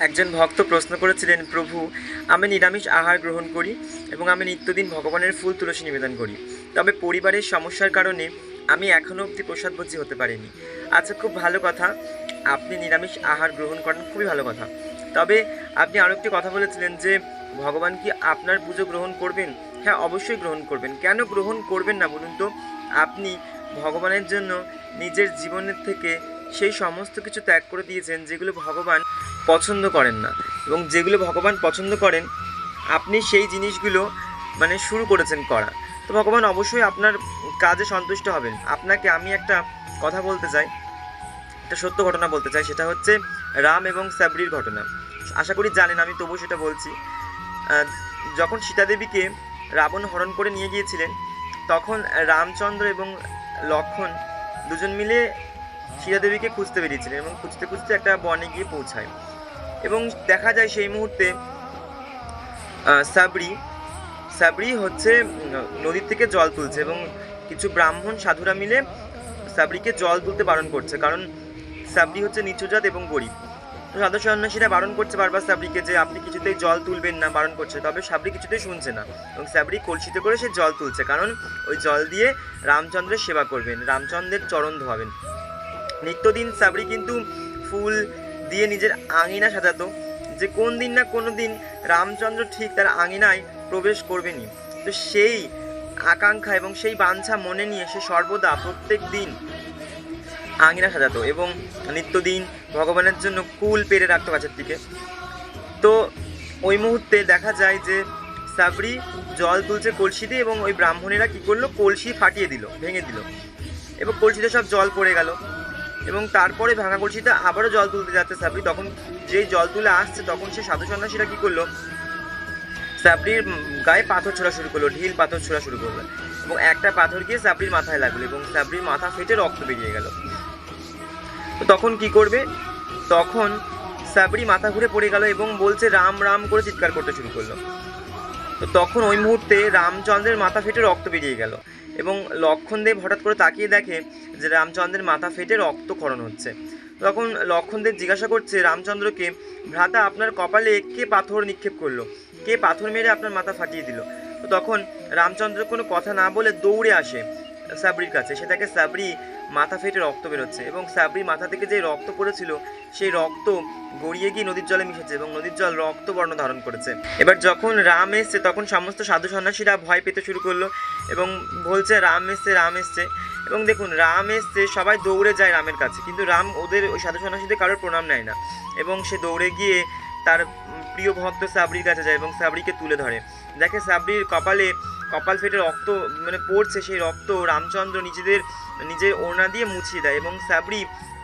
একজন ভক্ত প্রশ্ন করেছিলেন, প্রভু, আমি নিরামিষ আহার গ্রহণ করি এবং আমি নিত্যদিন ভগবানের ফুল, তুলসী নিবেদন করি। তবে পরিবারের সমস্যার কারণে আমি এখনও অবধি প্রসাদভোজী হতে পারিনি। আচ্ছা খুব ভালো কথা। আপনি নিরামিষ আহার গ্রহণ করেন, খুবই ভালো কথা। তবে আপনি আরও একটি কথা বলেছিলেন যে, ভগবান কি আপনার পুজো গ্রহণ করবেন? হ্যাঁ অবশ্যই গ্রহণ করবেন। কেন গ্রহণ করবেন না বলুন তো? আপনি ভগবানের জন্য নিজের জীবনের থেকে সেই সমস্ত কিছু ত্যাগ করে দিয়েছেন, যেগুলো ভগবান পছন্দ করেন না। এবং যেগুলো ভগবান পছন্দ করেন, আপনি সেই জিনিসগুলো মানে শুরু করেছেন করা। তো ভগবান অবশ্যই আপনার কাজে সন্তুষ্ট হবেন। আপনাকে আমি একটা কথা বলতে চাই, একটা সত্য ঘটনা বলতে চাই, সেটা হচ্ছে রাম এবং সাবরির ঘটনা। আশা করি জানেন, আমি তবু সেটা বলছি। যখন সীতাদেবীকে রাবণ হরণ করে নিয়ে গিয়েছিলেন, তখন রামচন্দ্র এবং লক্ষণ দুজন মিলে সীতাদেবীকে খুঁজতে বেরিয়েছিলেন এবং খুঁজতে খুঁজতে একটা বনে গিয়ে পৌঁছায়। এবং দেখা যায় সেই মুহূর্তে সাবরি সাবরি হচ্ছে নদীর থেকে জল তুলছে এবং কিছু ব্রাহ্মণ, সাধুরা মিলে সাবরিকে জল তুলতে বারণ করছে। কারণ সাবরি হচ্ছে নিচুজাত এবং গরিব। সাধু সন্ন্যাসীরা বারণ করছে বারবার সাবরিকে যে আপনি কিছুতেই জল তুলবেন না, বারণ করছে। তবে সাবরি কিছুতেই শুনছে না এবং সাবরি কলসিতে করে সে জল তুলছে। কারণ ওই জল দিয়ে রামচন্দ্রের সেবা করবেন, রামচন্দ্রের চরণ ধোয়াবেন। নিত্যদিন সাবরি কিন্তু ফুল দিয়ে নিজের আঙিনা সাজাতো। যে কোন দিন না কোনো দিন রামচন্দ্র ঠিক তার আঙিনায় প্রবেশ করবেনই। তো সেই আকাঙ্ক্ষা এবং সেই বাঞ্ছা মনে নিয়ে সে সর্বদা প্রত্যেক দিন আঙিনা সাজাতো এবং নিত্যদিন ভগবানের জন্য কুল পেরে রাখতো গাছের দিকে। তো ওই মুহূর্তে দেখা যায় যে সাবরি জল তুলছে কলসি দিয়ে এবং ওই ব্রাহ্মণেরা কি করল? কলসি ফাটিয়ে দিল, ভেঙে দিল। এবং কলসিতে সব জল পড়ে গেল। এবং তারপরে ভাঙা কলসিতে আবারও জল তুলতে যাচ্ছে সাবরি। তখন যেই জল তুলে আসছে, তখন সে সাধু সন্ন্যাসীরা কি করল? সাবরির গায়ে পাথর ছোড়া শুরু করল, ঢিল পাথর ছোড়া শুরু করল এবং একটা পাথর গিয়ে সাবরির মাথায় লাগল এবং সাবরির মাথা ফেটে রক্ত বেরিয়ে গেল। তো তখন কি করবে? তখন সাবরি মাথা ঘুরে পড়ে গেল এবং বলছে, রাম রাম করে চিৎকার করতে শুরু করল। তো তখন ওই মুহূর্তে রামচন্দ্রের মাথা ফেটে রক্ত বেরিয়ে গেল এবং লক্ষণদেব হঠাৎ করে তাকিয়ে দেখে যে রামচন্দ্রের মাথা ফেটে রক্তক্ষরণ হচ্ছে। তখন লক্ষণদেব জিজ্ঞাসা করছে, রামচন্দ্রকে, ভ্রাতা আপনার কপালে কে পাথর নিক্ষেপ করল? কে পাথর মেরে আপনার মাথা ফাটিয়ে দিল? তো তখন রামচন্দ্র কোনো কথা না বলে দৌড়ে আসে। সাবরির কাছে। সে তাকে সাবরি মাথা ফেটে রক্ত বেরোচ্ছে এবং সাবরি মাথা থেকে যে রক্ত পড়েছিল, সেই রক্ত গড়িয়ে গিয়ে নদীর জলে মিশেছে এবং নদীর জল রক্ত বর্ণ ধারণ করেছে। এবার যখন রাম এসছে, তখন সমস্ত সাধু সন্ন্যাসীরা ভয় পেতে শুরু করল এবং বলছে, রাম এসছে রাম এসছে। এবং দেখুন, রাম এসছে, সবাই দৌড়ে যায় রামের কাছে, কিন্তু রাম ওদের ওই সাধু সন্ন্যাসীদের কারোর প্রণাম নেয় না। এবং সে দৌড়ে গিয়ে তার প্রিয় ভক্ত সাবরির কাছে যায় এবং সাবরিকে তুলে ধরে। দেখে সাবরির কপালে কপাল ফেটে রক্ত মানে পড়ছে সেই রক্ত রামচন্দ্র নিজেদের, নিজের ওড়না দিয়ে মুছিয়ে দেয় এবং সাবরি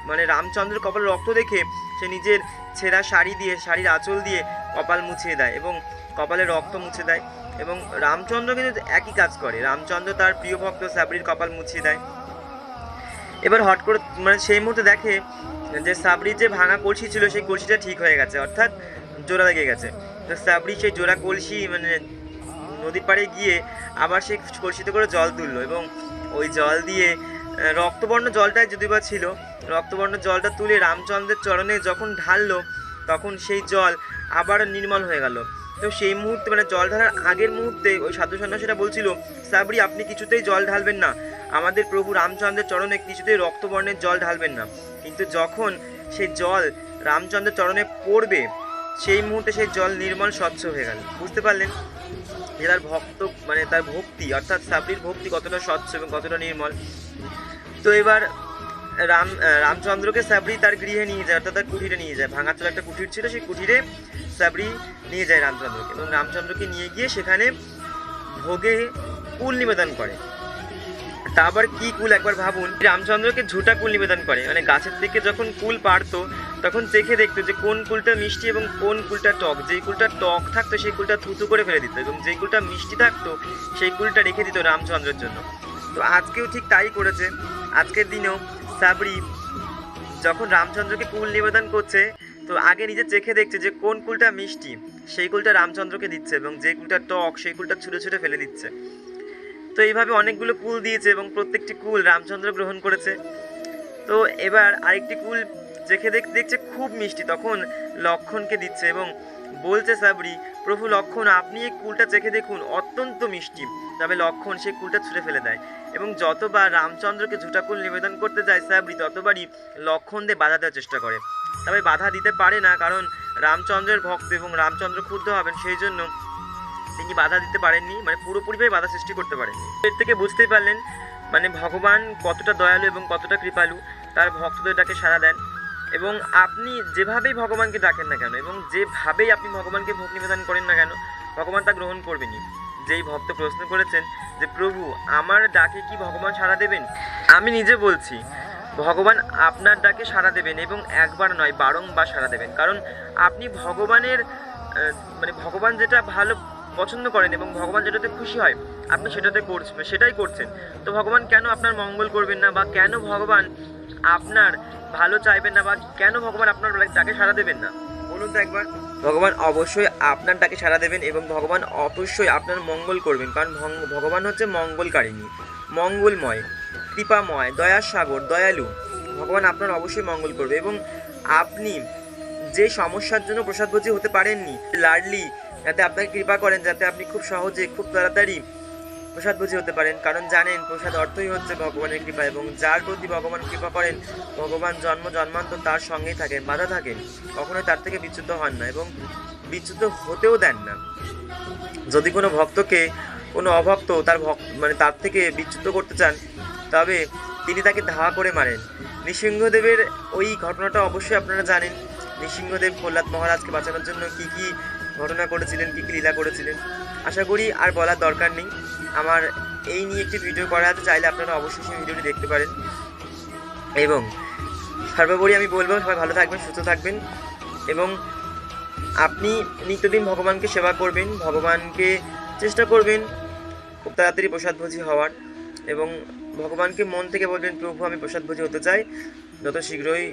মানে রামচন্দ্রের কপালে রক্ত দেখে সে নিজের ছেঁড়া শাড়ি দিয়ে, শাড়ির আঁচল দিয়ে কপাল মুছিয়ে দেয় এবং কপালে রক্ত মুছে দেয় এবং রামচন্দ্র কিন্তু একই কাজ করে। রামচন্দ্র তার প্রিয় ভক্ত সাবরির কপাল মুছিয়ে দেয়। এবার হট করে মানে সেই মুহূর্তে দেখে যে সাবরির যে ভাঙা কলসি ছিল, সেই কলসিটা ঠিক হয়ে গেছে, অর্থাৎ জোড়া লেগে গেছে। তো সাবরি সেই জোড়া কলসি মানে নদীর পাড়ে গিয়ে আবার সেই কলসিতে করে জল তুললো এবং ওই জল দিয়ে রক্তবর্ণ জলটাই যদি বা ছিল, রক্তবর্ণ জলটা তুলে রামচন্দ্রের চরণে যখন ঢাললো, তখন সেই জল আবার নির্মল হয়ে গেল। তো সেই মুহূর্তে মানে জল ঢালার আগের মুহূর্তে ওই সাধু সন্ন্যাসীরা বলছিল, সাবরি, আপনি কিছুতেই জল ঢালবেন না। আমাদের প্রভু রামচন্দ্রের চরণে কিছুতেই রক্তবর্ণের জল ঢালবেন না। কিন্তু যখন সেই জল রামচন্দ্রের চরণে পড়বে সেই মুহূর্তে সেই জল নির্মল স্বচ্ছ হয়ে গেল। বুঝতে পারলেন? যে তার ভক্ত মানে তার ভক্তি, অর্থাৎ সাবরির ভক্তি কতটা স্বচ্ছ এবং কতটা নির্মল। তো এবার রাম, রামচন্দ্রকে সাবরি তার গৃহে নিয়ে যায়, অর্থাৎ তার কুঠিরে নিয়ে যায়। ভাঙাচল একটা কুঠির ছিল, সেই কুঠিরে সাবরি নিয়ে যায় রামচন্দ্রকে। এবং রামচন্দ্রকে নিয়ে গিয়ে সেখানে ভোগে কুল নিবেদন করে। তা আবার কি কুল একবার ভাবুন? রামচন্দ্রকে ঝুটা কুল নিবেদন করে। মানে গাছের থেকে যখন কুল পারতো তখন চেখে দেখতো যে কোন কুলটা মিষ্টি এবং কোন কুলটা টক। যেই কুলটা টক থাকতো, সেই কুলটা থুতু করে ফেলে দিত এবং যেই কুলটা মিষ্টি থাকতো, সেই কুলটা রেখে দিত রামচন্দ্রের জন্য। তো আজকেও ঠিক তাই করেছে। আজকের দিনেও সাবরি যখন রামচন্দ্রকে কুল নিবেদন করছে, তো আগে নিজে চেখে দেখছে যে কোন কুলটা মিষ্টি, সেই কুলটা রামচন্দ্রকে দিচ্ছে এবং যে কুলটা টক, সেই কুলটা ছুঁড়ে ছুটে ফেলে দিচ্ছে। তো এইভাবে অনেকগুলো কুল দিয়েছে এবং প্রত্যেকটি কুল রামচন্দ্র গ্রহণ করেছে। তো এবার আরেকটি কুল চেখে দেখ, দেখছে খুব মিষ্টি। তখন লক্ষণকে দিচ্ছে এবং বলছে, সাবরি, প্রভু লক্ষণ, আপনি এই কুলটা চেখে দেখুন, অত্যন্ত মিষ্টি। তবে লক্ষণ সেই কুলটা ছুঁড়ে ফেলে দেয় এবং যতবার রামচন্দ্রকে ঝুটা কুল নিবেদন করতে যায়, সাবরি, ততবারই লক্ষণ দিয়ে বাধা দেওয়ার চেষ্টা করে। তবে বাধা দিতে পারে না, কারণ রামচন্দ্রের ভক্ত এবং রামচন্দ্র ক্ষুদ্ধ হবেন, সেই জন্য তিনি বাধা দিতে পারেননি মানে পুরোপুরিভাবে বাধা সৃষ্টি করতে পারেননি। এর থেকে বুঝতেই পারলেন মানে ভগবান কতটা দয়ালু এবং কতটা কৃপালু, তার ভক্তদের ডাকে সাড়া দেন। এবং আপনি যেভাবেই ভগবানকে ডাকেন না কেন, এবং যেভাবেই আপনি ভগবানকে ভোগ নিবেদন করেন না কেন, ভগবান তা গ্রহণ করবেনই। যেই ভক্ত প্রশ্ন করেছেন যে, প্রভু, আমার ডাকে কি ভগবান সাড়া দেবেন? আমি নিজে বলছি, ভগবান আপনার ডাকে সাড়া দেবেন এবং একবার নয়, বারংবার সাড়া দেবেন। কারণ আপনি ভগবানের মানে ভগবান যেটা ভালো পছন্দ করেন এবং ভগবান যেটাতে খুশি হয়, আপনি সেটাতে করছেন সেটাই করছেন। তো ভগবান কেন আপনার মঙ্গল করবেন না বা কেন ভগবান আপনার ভালো চাইবেন না বা কেন ভগবান আপনার ডাকে সাড়া দেবেন না? বলুন তো একবার। ভগবান অবশ্যই আপনার ডাকে সাড়া দেবেন এবং ভগবান অবশ্যই আপনার মঙ্গল করবেন, কারণ ভগবান হচ্ছে মঙ্গলকারিণী, মঙ্গলময়, কৃপাময় দয়ার সাগর দয়ালু। ভগবান আপনার অবশ্যই মঙ্গল করবে এবং আপনি যে সমস্যার জন্য প্রসাদ প্রসাদভোজী হতে পারেননি, লাডলি যাতে আপনাকে কৃপা করেন, যাতে আপনি খুব সহজে, খুব তাড়াতাড়ি প্রসাদভোজী হতে পারেন। কারণ জানেন, প্রসাদ অর্থই হচ্ছে ভগবানের কৃপা এবং যার প্রতি ভগবান কৃপা করেন, ভগবান জন্ম, জন্মান্তর তার সঙ্গেই থাকেন বাধা থাকেন কখনোই তার থেকে বিচ্যুত হন না এবং বিচ্যুত হতেও দেন না। যদি কোনো ভক্তকে, কোনো অভক্ত তার ভক্ত মানে তার থেকে বিচ্যুত করতে চান, তবে তিনি তাকে ধাওয়া করে মারেন। নৃসিংহদেবের ওই ঘটনাটা অবশ্যই আপনারা জানেন। নৃসিংহদেব প্রহ্লাদ মহারাজকে বাঁচানোর জন্য কি কি ঘটনা করেছিলেন, কী কি লীলা করেছিলেন। আশা করি আর বলার দরকার নেই। আমার এই নিয়ে একটি ভিডিও করা আছে চাইলে আপনারা অবশ্যই সেই ভিডিওটি দেখতে পারেন। এবং সর্বোপরি আমি বলব, সবাই ভালো থাকবেন, সুস্থ থাকবেন। এবং আপনি নিত্যদিন ভগবানকে সেবা করবেন, ভগবানকে চেষ্টা করবেন খুব তাড়াতাড়ি প্রসাদভোজী হওয়ার। এবং ভগবানকে মন থেকে বলবেন, প্রভু, আমি প্রসাদভোজী হতে চাই। যত শীঘ্রই,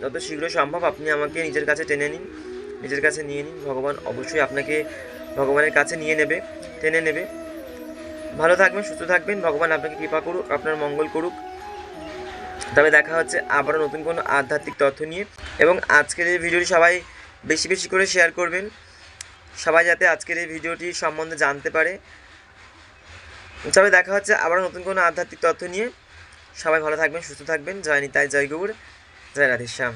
যত শীঘ্র সম্ভব আপনি আমাকে নিজের কাছে টেনে নিন। নিজের কাছে নিয়ে নিন। ভগবান অবশ্যই আপনাকে ভগবানের কাছে নিয়ে নেবে, টেনে নেবে। ভালো থাকবেন, সুস্থ থাকবেন। ভগবান আপনাকে কৃপা করুক, আপনার মঙ্গল করুক। তবে দেখা হচ্ছে আবারও নতুন কোনো আধ্যাত্মিক তথ্য নিয়ে। এবং আজকের এই ভিডিওটি সবাই বেশি বেশি করে শেয়ার করবেন। সবাই যাতে আজকের এই ভিডিওটি সম্বন্ধে জানতে পারে। তবে দেখা হচ্ছে আবারও নতুন কোনো আধ্যাত্মিক তথ্য নিয়ে। সবাই ভালো থাকবেন, সুস্থ থাকবেন। জয় নিতাই, জয় গৌর, জয় রাধেশ্যাম।